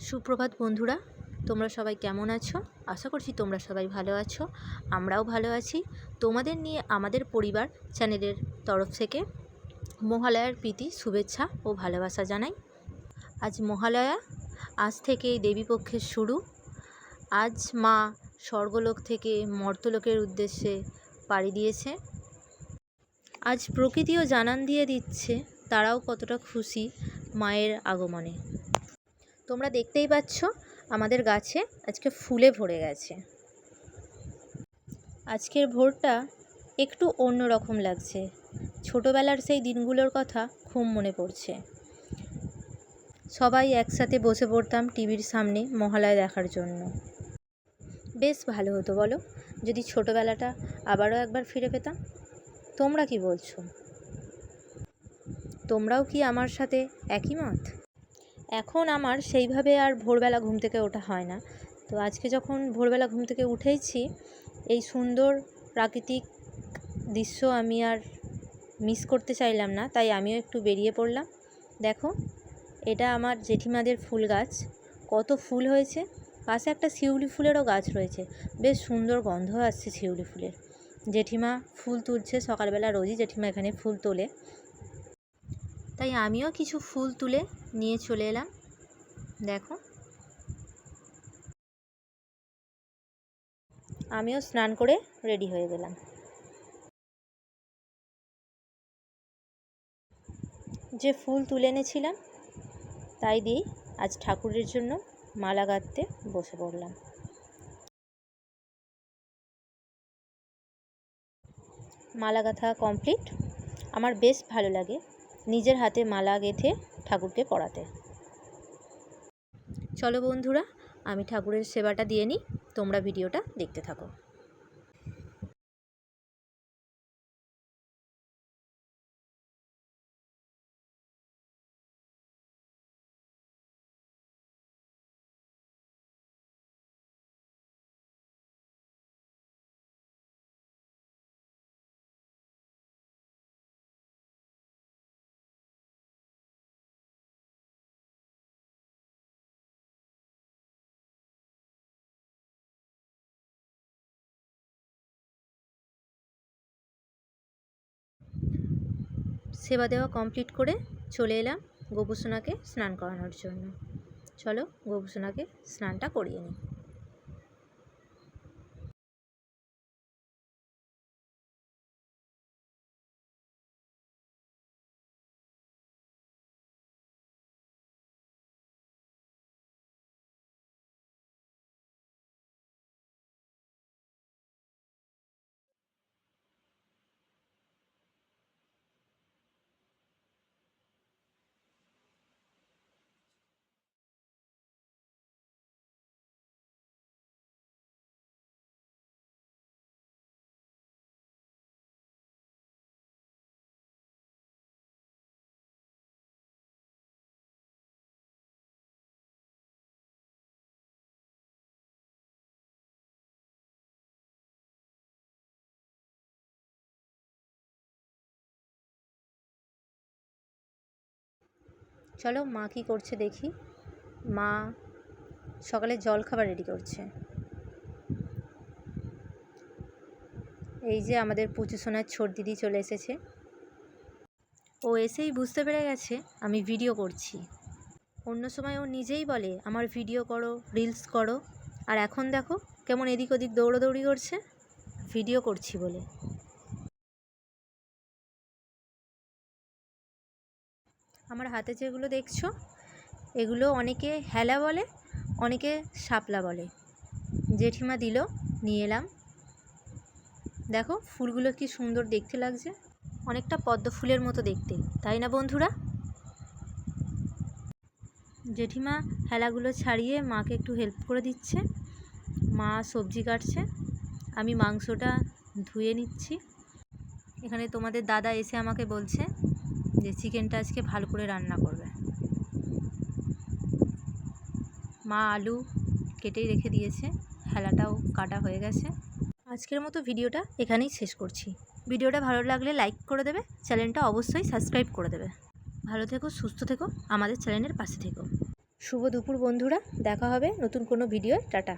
সুপ্রভাত বন্ধুরা, তোমরা সবাই কেমন আছো? আশা করছি তোমরা সবাই ভালো আছো, আমরাও ভালো আছি। তোমাদের নিয়ে আমাদের পরিবার চ্যানেলের তরফ থেকে মহালয়ার প্রীতি, শুভেচ্ছা ও ভালোবাসা জানাই। আজ মহালয়া, আজ থেকে দেবীপক্ষের শুরু। আজ মা স্বর্গলোক থেকে মর্তলোকের উদ্দেশ্যে পাড়ি দিয়েছে। আজ প্রকৃতিও জানান দিয়ে দিচ্ছে, তারাও কতটা খুশি মায়ের আগমনে। তোমরা দেখতেই পাচ্ছ আমাদের গাছে আজকে ফুলে ভরে গেছে। আজকের ভোরটা একটু অন্য রকম লাগছে। ছোটোবেলার সেই দিনগুলোর কথা খুব মনে পড়ছে। সবাই একসাথে বসে পড়তাম টিভির সামনে মহালয়া দেখার জন্য। বেশ ভালো হতো, বলো? যদি ছোটোবেলাটা আবারও একবার ফিরে পেতাম, তোমরা কি বলছো? তোমরাও কি আমার সাথে একই মত? এখন আমার সেইভাবে আর ভোরবেলা ঘুম থেকে ওঠা হয় না। তো আজকে যখন ভোরবেলা ঘুম থেকে উঠেইছি, এই সুন্দর প্রাকৃতিক দৃশ্য আমি আর মিস করতে চাইলাম না, তাই আমিও একটু বেরিয়ে পড়লাম। দেখো, এটা আমার জেঠিমাদের ফুল গাছ। কত ফুল হয়েছে। পাশে একটা শিউলি ফুলেরও গাছ রয়েছে। বেশ সুন্দর গন্ধ আসছে শিউলি ফুলের। জেঠিমা ফুল তুলছে সকালবেলা, রোজই জেঠিমা এখানে ফুল তোলে। তাই আমিও কিছু ফুল তুলে নিয়ে চলে এলাম। দেখো। আমিও স্নান করে রেডি হয়ে গেলাম। যে ফুল তুলে এনেছিলাম, তাই দিয়েই আজ ঠাকুরের জন্য মালা গাঁথতে বসে পড়লাম। মালা গাঁথা কমপ্লিট আমার বেশ ভালো লাগে। নিজের হাতে মালা গেঁথে ঠাকুরকে পড়াতে। চলো বন্ধুরা, আমি ঠাকুরের সেবাটা দিয়ে নিই। তোমরা ভিডিওটা দেখতে থাকো। সেবা দেওয়া কমপ্লিট করে চলে এলাম গোপুসোনাকে স্নান করানোর জন্য। চলো গোপুসোনাকে স্নানটা করিয়ে নিই। চলো মা কী করছে দেখি। মা সকালে জল খাবার রেডি করছে। এই যে আমাদের পুচু সোনার ছোট দিদি চলে এসেছে। ও এসেই বুঝতে পেরে গেছে, আমি ভিডিও করছি। অন্য সময় ও নিজেই বলে, আমার ভিডিও করো রিলস করো। আর এখন দেখো কেমন এদিক ওদিক দৌড়োদৌড়ি করছে। ভিডিও করছি বলে। আমার হাতে যেগুলো দেখছ, এগুলো অনেকে হেলা বলে, অনেকে শাপলা বলে। জেঠিমা দিল, নিয়ে এলাম। দেখো, ফুলগুলো কি সুন্দর দেখতে লাগছে। অনেকটা পদ্ম ফুলের মতো দেখতে, তাই না বন্ধুরা? জেঠিমা হেলাগুলো ছাড়িয়ে মাকে একটু হেল্প করে দিচ্ছে। মা সবজি কাটছে। আমি মাংসটা ধুয়ে নিচ্ছি। এখানে তোমাদের দাদা এসে আমাকে বলছে যে চিকেনটা আজকে ভালো করে রান্না করবে। মা আলু কেটেই রেখে দিয়েছে, হেলাটাও কাটা হয়ে গেছে। আজকের মতো ভিডিওটা এখানেই শেষ করছি। ভিডিওটা ভালো লাগলে লাইক করে দেবে, চ্যানেলটা অবশ্যই সাবস্ক্রাইব করে দেবে। ভালো থেকো, সুস্থ থেকো, আমাদের চ্যানেলের পাশে থেকো। শুভ দুপুর বন্ধুরা, দেখা হবে নতুন কোনো ভিডিও টাটা।